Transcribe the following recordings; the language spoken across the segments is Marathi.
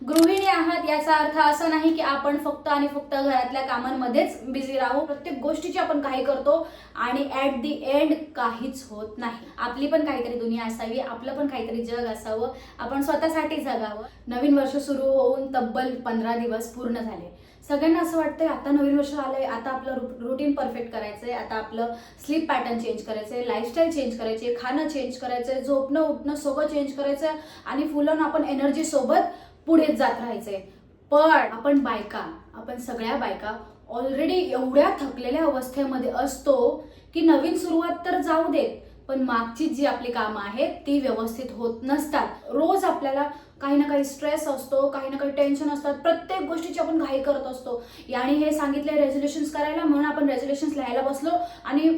गृहिणी आहात याचा अर्थ असा नाही की आपण फक्त आणि फक्त घरातल्या कामांमध्येच बिझी राहू. प्रत्येक गोष्टीची आपण काही करतो आणि ऍट दी एंड काहीच होत नाही. आपली पण काहीतरी दुनिया असावी आपलं पण काहीतरी जग असावं. आपण स्वतःसाठी जगावं. नवीन वर्ष सुरू होऊन तब्बल पंधरा दिवस पूर्ण झाले. सगळ्यांना असं वाटतंय आता नवीन वर्ष आलंय आता आपलं रुटीन परफेक्ट करायचंय आता आपलं स्लीप पॅटर्न चेंज करायचंय लाईफस्टाईल चेंज करायची खाणं चेंज करायचंय झोपणं उठणं सगळं चेंज करायचं आणि फुलं आपण एनर्जी सोबत पुढे जात राहायचंय. पण आपण बायका आपण सगळ्या बायका ऑलरेडी एवढ्या थकलेल्या अवस्थेमध्ये असतो की नवीन सुरुवात तर जाऊ देत. पण मागची जी आपली कामं आहेत ती व्यवस्थित होत नसतात. रोज आपल्याला काही ना काही स्ट्रेस असतो काही ना काही टेन्शन असतात. प्रत्येक गोष्टीची आपण घाई करत असतो. याने हे सांगितले रेझोल्युशन्स करायला म्हणून आपण रेझोल्युशन्स लिहायला बसलो आणि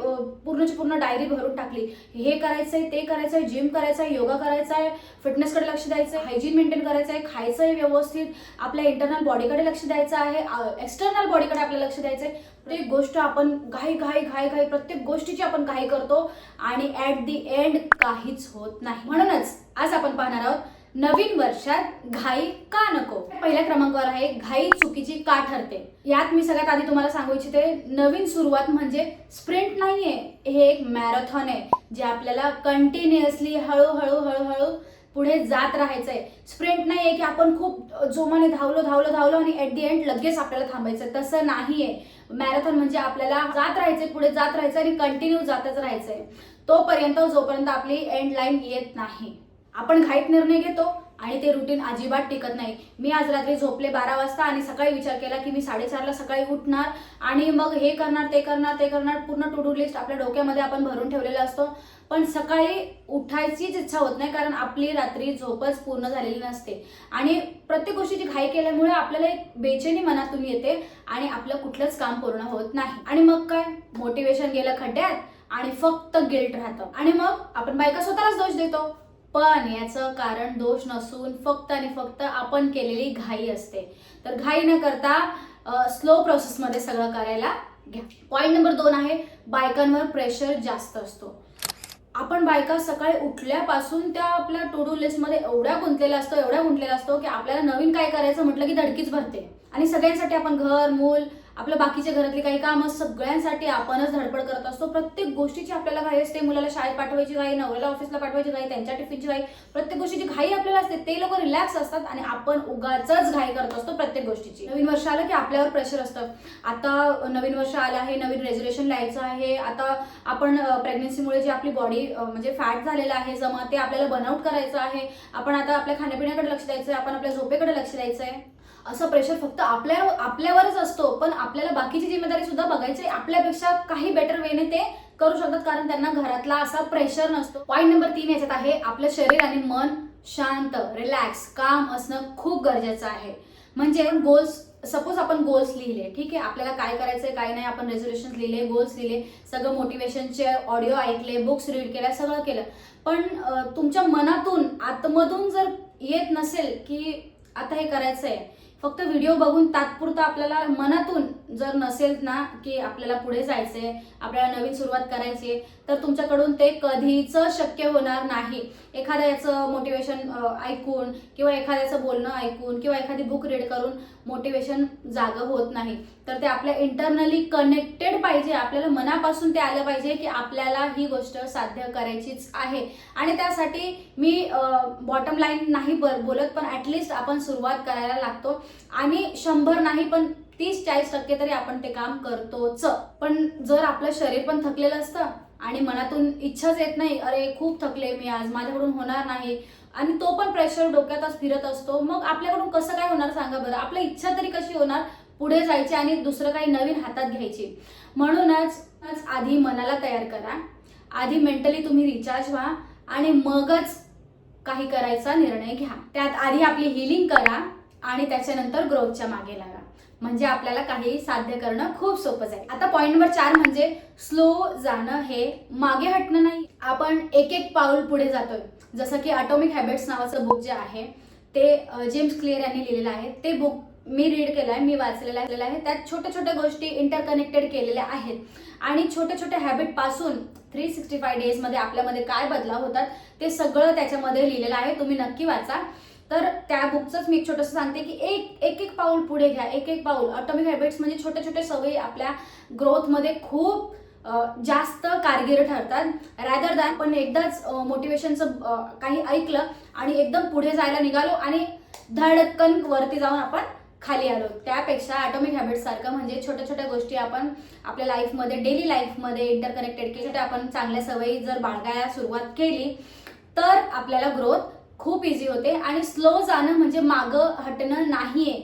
पूर्णची पूर्ण डायरी भरून टाकली. हे करायचं आहे ते करायचं आहे जिम करायचं आहे योगा करायचंय फिटनेसकडे लक्ष द्यायचं आहे हायजीन मेंटेन करायचं आहे खायचं आहे व्यवस्थित. आपल्या इंटरनल बॉडीकडे लक्ष द्यायचं आहे एक्सटर्नल बॉडीकडे आपल्याला लक्ष द्यायचं आहे प्रत्येक गोष्ट आपण घाई घाई घाई घाई प्रत्येक गोष्टीची आपण घाई करतो आणि ऍट दी एंड काहीच होत नाही. म्हणूनच आज आपण पाहणार आहोत नवीन वर्षात घाई का नको? पहिल्या क्रमांकावर आहे घाई चुकीची का ठरते? यात मी सगळ्यात आधी तुम्हाला सांगू इच्छिते नवीन सुरुवात म्हणजे स्प्रिंट नाहीये हे एक मॅरेथॉन आहे जे आपल्याला कंटिन्युअसली हळूहळू हळूहळू पुढे जात राहायचंय. स्प्रिंट नाहीये की आपण खूप जोमाने धावलो धावलो धावलो आणि ऍट दी एंड लगेच आपल्याला थांबायचं तसं नाहीये. मॅरेथॉन म्हणजे आपल्याला जात राहायचंय पुढे जात राहायचं आणि कंटिन्यू जातच राहायचंय. तोपर्यंत जोपर्यंत आपली एंड लाईन येत नाही. आपण घाईत निर्णय घेतो आणि ते रुटीन अजिबात टिकत नाही. मी आज रात्री झोपले बारा वाजता आणि सकाळी विचार केला की मी साडेचारला सकाळी उठणार आणि मग हे करणार ते करणार ते करणार. पूर्ण टू डू लिस्ट आपल्या डोक्यामध्ये आपण भरून ठेवलेला असतो. पण सकाळी उठायचीच इच्छा होत नाही कारण आपली रात्री झोपच पूर्ण झालेली नसते. आणि प्रत्येक गोष्टीची घाई केल्यामुळे आपल्याला एक बेचैनी मनातून येते आणि आपलं कुठलंच काम पूर्ण होत नाही. आणि मग काय? मोटिवेशन गेलं खड्ड्यात आणि फक्त गिल्ट राहतं. आणि मग आपण बायका स्वतःलाच दोष देतो. पण याचं कारण दोष नसून फक्त आणि फक्त आपण केलेली घाई असते. तर घाई न करता स्लो प्रोसेसमध्ये सगळं करायला घ्या. पॉईंट नंबर दोन आहे बायकांवर प्रेशर जास्त असतो. आपण बायका सकाळी उठल्यापासून त्या आपल्या टू डू लिस्टमध्ये एवढ्या गुंतलेल्या असतो एवढ्या गुंतलेला असतो की आपल्याला नवीन काय करायचं म्हटलं की धडकीच भरते. आणि सगळ्यांसाठी आपण घर मूल आपल्या बाकीच्या घरातली काही कामं सगळ्यांसाठी आपणच धडपड करत असतो. प्रत्येक गोष्टीची आपल्याला घाई असते. मुलाला शाळेत पाठवायची घाई नवऱ्याला ऑफिसला पाठवायची घाई त्यांच्या टिफिनची घाई प्रत्येक गोष्टीची घाई आपल्याला असते. ते लोक रिलॅक्स असतात आणि आपण उगाच घाई करत असतो प्रत्येक गोष्टीची. नवीन वर्ष आलं की आपल्यावर प्रेशर असतं. आता नवीन वर्ष आलं आहे नवीन रेझोल्युशन लिहायचं आहे. आता आपण प्रेग्नन्सीमुळे जी आपली बॉडी म्हणजे फॅट झालेलं आहे जमा ते आपल्याला बनआउट करायचं आहे. आपण आता आपल्या खाण्यापिण्याकडे लक्ष द्यायचं आहे आपण आपल्या झोपेकडे लक्ष द्यायचं आहे असं प्रेशर फक्त आपल्या आपल्यावरच असतो पण आपल्याला बाकीची जिम्मेदारी सुद्धा बघायची आपल्यापेक्षा काही बेटर वेने ते करू शकतात कारण त्यांना घरातला असा प्रेशर नसतो. पॉईंट नंबर तीन याच्यात आहे आपलं शरीर आणि मन शांत रिलॅक्स काम असणं खूप गरजेचं आहे. म्हणजे गोल्स सपोज आपण गोल्स लिहिले ठीक आहे? आपल्याला काय करायचंय काय नाही आपण रेझोल्युशन लिहिले गोल्स लिहिले सगळं मोटिवेशनचे ऑडिओ ऐकले बुक्स रीड केल्या सगळं केलं. पण तुमच्या मनातून आतमधून जर येत नसेल की आता हे करायचंय फक्त व्हिडिओ बघून तात्पुरतं आपल्याला मनातून जर नसेल ना की आपल्याला पुढे जायचंय आपल्याला नवीन सुरुवात करायची आहे तर तुमच्याकडून ते कधीच शक्य होणार नाही. एखाद्याचं मोटिवेशन ऐकून किंवा एखाद्याचं बोलणं ऐकून किंवा एखादी बुक रीड करून मोटिवेशन जागं होत नाही. तर ते आपल्या इंटरनली कनेक्टेड पाहिजे. आपल्याला मनापासून ते आलं पाहिजे की आपल्याला ही गोष्ट साध्य करायचीच आहे. आणि त्यासाठी मी बॉटम लाईन नाही बोलत पण ऍटलिस्ट आपण सुरुवात करायला लागतो. आणि शंभर नाही पण तीस चाळीस टक्के तरी आपण ते काम करतोच. पण जर आपलं शरीर पण थकलेलं असतं आणि मनातून इच्छाच येत नाही अरे खूप थकले मी आज माझ्याकडून होणार नाही. आणि तो पण प्रेशर डोक्यातच फिरत असतो. मग आपल्याकडून कसं काय होणार सांगा बरं? आपली इच्छा तरी कशी होणार? पुढे जायची आणि दुसरं काही नवीन हातात घ्यायची. म्हणूनच आधी मनाला तयार करा. आधी मेंटली तुम्ही रिचार्ज व्हा आणि मगच काही करायचा निर्णय घ्या. त्यात आधी आपली हिलिंग करा आणि त्याच्यानंतर ग्रोथच्या मागे लागा. म्हणजे आपल्याला काही साध्य करणं खूप सोपं जाईल आता पॉईंट नंबर चार म्हणजे स्लो जाणं हे मागे हटणं नाही. आपण एक एक पाऊल पुढे जातोय. जसं की अटॉमिक हॅबिट्स नावाचं बुक जे आहे ते जेम्स क्लिअर यांनी लिहिलेलं आहे. ते बुक मी रीड केलं आहे मी वाचलेलं आहे आहे. त्यात छोट्या छोट्या गोष्टी इंटरकनेक्टेड केलेल्या आहेत. आणि छोट्या छोट्या हॅबिटपासून थ्री सिक्स्टी फाय डेजमध्ये आपल्यामध्ये काय बदलाव होतात ते सगळं त्याच्यामध्ये लिहिलेलं आहे. तुम्ही नक्की वाचा. तर त्या बुकचंच मी एक छोटंसं सांगते की एक एक एक पाऊल पुढे घ्या एक एक पाऊल. ऑटोमिक हॅबिट्स म्हणजे छोटे छोटे सवयी आपल्या ग्रोथमध्ये खूप जास्त कारगिर ठरतात. रॅदर दॅन पण एकदाच मोटिवेशनचं काही ऐकलं आणि एकदम पुढे जायला निघालो आणि धडकन वरती जाऊन आपण खाली आलो. त्यापेक्षा ॲटॉमिक हॅबिट्स सारखं म्हणजे छोट्या छोट्या गोष्टी आपण आपल्या लाईफमध्ये डेली लाईफमध्ये इंटरकनेक्टेड केली छोट्या आपण चांगल्या सवयी जर बाळगायला सुरुवात केली तर आपल्याला ग्रोथ खूप इझी होते आणि स्लो जाणं म्हणजे मागं हटणं नाहीये.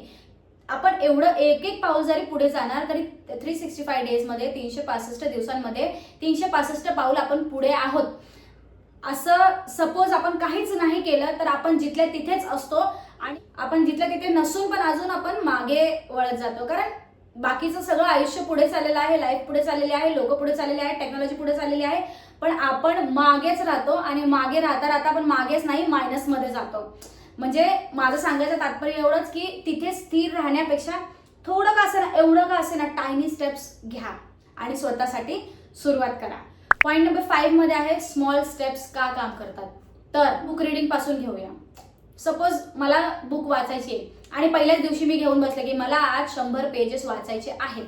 आपण एवढं एक एक पाऊल जरी पुढे जाणार तरी थ्री सिक्स्टी फाय डेजमध्ये तीनशे पासष्ट दिवसांमध्ये तीनशे पासष्ट पाऊल आपण पुढे आहोत. असं सपोज आपण काहीच नाही केलं तर आपण जिथल्या तिथेच असतो आणि आपण जिथल्या तिथे नसून पण अजून आपण मागे वळत जातो. कारण बाकीचं सगळं आयुष्य पुढे चाललेलं आहे लाईफ पुढे चाललेली आहे लोक पुढे चाललेले आहे टेक्नॉलॉजी पुढे चाललेली आहे. पण आपण मागेच राहतो आणि मागे राहता राहता आपण मागेच नाही मायनसमध्ये जातो. म्हणजे माझं सांगायचं तात्पर्य एवढंच की तिथे स्थिर राहण्यापेक्षा थोडं का असेना एवढं का असेना टायनी स्टेप्स घ्या आणि स्वतःसाठी सुरुवात करा. पॉईंट नंबर फाईव्हमध्ये आहे स्मॉल स्टेप्स का काम करतात. तर बुक रिडिंगपासून घेऊया. सपोज मला बुक वाचायची आहे आणि पहिल्याच दिवशी मी घेऊन बसले की मला आज शंभर पेजेस वाचायचे आहेत.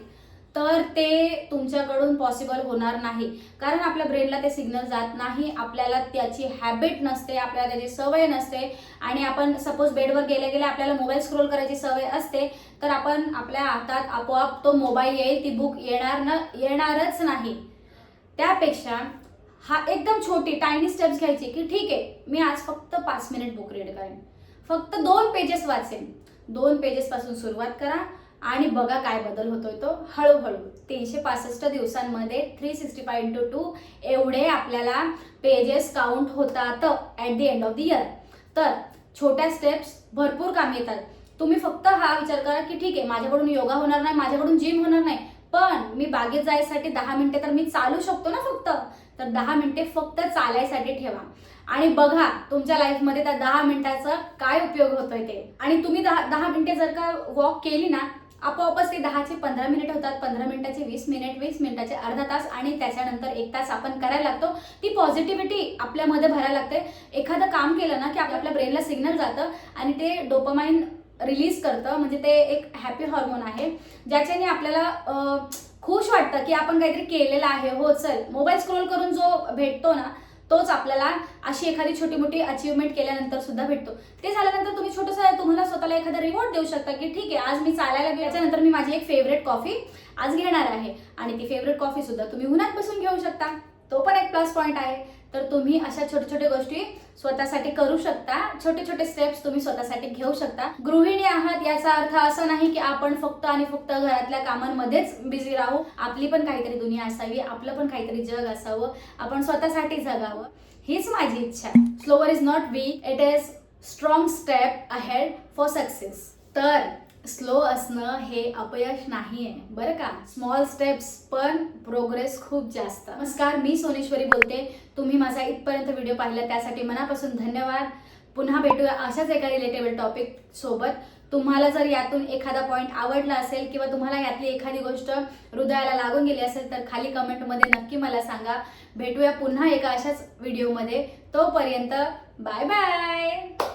तर ते तुमच्याकडून पॉसिबल होणार नाही. कारण आपल्या ब्रेनला ते सिग्नल जात नाही आपल्याला त्याची हॅबिट नसते आपल्याला त्याची सवय नसते. आणि आपण सपोज बेडवर गेले गेले आपल्याला मोबाईल स्क्रोल करायची सवय असते तर आपण आपल्या हातात आपोआप तो मोबाईल येईल ती बुक येणार न येणारच नाही. त्यापेक्षा हा एकदम छोटी टायनी स्टेप्स घ्यायची की ठीक आहे मी आज फक्त पाच मिनिट बुक रीड करेन. फक्त दोन पेजेस वाचेन. दोन पेजेसपासून सुरुवात करा. आणि बघा काय बदल होतोय तो. हळूहळू तीनशे पासष्ट दिवसांमध्ये three sixty five into two एवढे आपल्याला पेजेस काउंट होतात at the end of the year तर छोट्या स्टेप्स भरपूर कामी येतात. तुम्ही फक्त हा विचार करा की ठीक आहे माझ्याकडून योगा होणार नाही माझ्याकडून जिम होणार नाही. पण मी बागेत जायसाठी दहा मिनिटे तर मी चालू शकतो ना फक्त. तर दहा मिनिटे फक्त चालायसाठी ठेवा. आणि बघा तुमच्या लाईफमध्ये त्या दहा मिनिटाचा काय उपयोग होतोय ते. आणि तुम्ही दहा दहा मिनिटे जर का वॉक केली ना आपोआपच ते दहाचे पंधरा मिनिट होतात पंधरा मिनिटाचे वीस मिनिट वीस मिनिटाचे अर्धा तास आणि त्याच्यानंतर एक तास आपण करायला लागतो. ती पॉझिटिव्हिटी आपल्यामध्ये भरायला लागते. एखादं काम केलं ना की आपल्या ब्रेनला सिग्नल जातं आणि ते डोपामाइन रिलीज करतं. म्हणजे ते एक हॅपी हॉर्मोन आहे. ज्याच्याने आपल्याला खुश वाटतं की आपण काहीतरी केलेलं आहे. हो चल. मोबाईल स्क्रोल करून जो भेटतो ना तोच आपल्याला अशी एखादी छोटी मोठी अचिव्हमेंट केल्यानंतर सुद्धा भेटतो. ते झाल्यानंतर तुम्ही छोटंसं तुम्हाला स्वतःला एखादा रिवॉर्ड देऊ शकता की ठीक आहे आज मी चालायला गेल्याच्यानंतर मी माझी एक फेवरेट कॉफी आज घेणार आहे. आणि ती फेवरेट कॉफी सुद्धा तुम्ही उन्हात बसून घेऊ शकता. तो पण एक प्लस पॉईंट आहे. तर तुम्ही अशा छोट्या छोट्या गोष्टी स्वतःसाठी करू शकता. छोटे छोटे स्टेप्स तुम्ही स्वतःसाठी घेऊ शकता. गृहिणी आहात याचा अर्थ असा नाही की आपण फक्त आणि फक्त घरातल्या कामांमध्येच बिझी राहू. आपली पण काहीतरी दुनिया असावी आपलं पण काहीतरी जग असावं. आपण स्वतःसाठी जगावं. हीच माझी इच्छा. आहे slower is not we it is strong step ahead for success तर स्लो असणं हे अपयश नाही आहे बरं का? स्मॉल स्टेप्स पण प्रोग्रेस खूप जास्त. नमस्कार मी सोनेश्वरी बोलते. तुम्ही माझा इथपर्यंत व्हिडिओ पाहिला त्यासाठी मनापासून धन्यवाद. पुन्हा भेटूया अशाच एका रिलेटेबल टॉपिक सोबत. तुम्हाला जर यातून एखादा पॉईंट आवडला असेल किंवा तुम्हाला यातली एखादी गोष्ट हृदयाला लागून गेली असेल तर खाली कमेंटमध्ये नक्की मला सांगा. भेटूया पुन्हा एका अशाच व्हिडिओमध्ये तोपर्यंत बाय बाय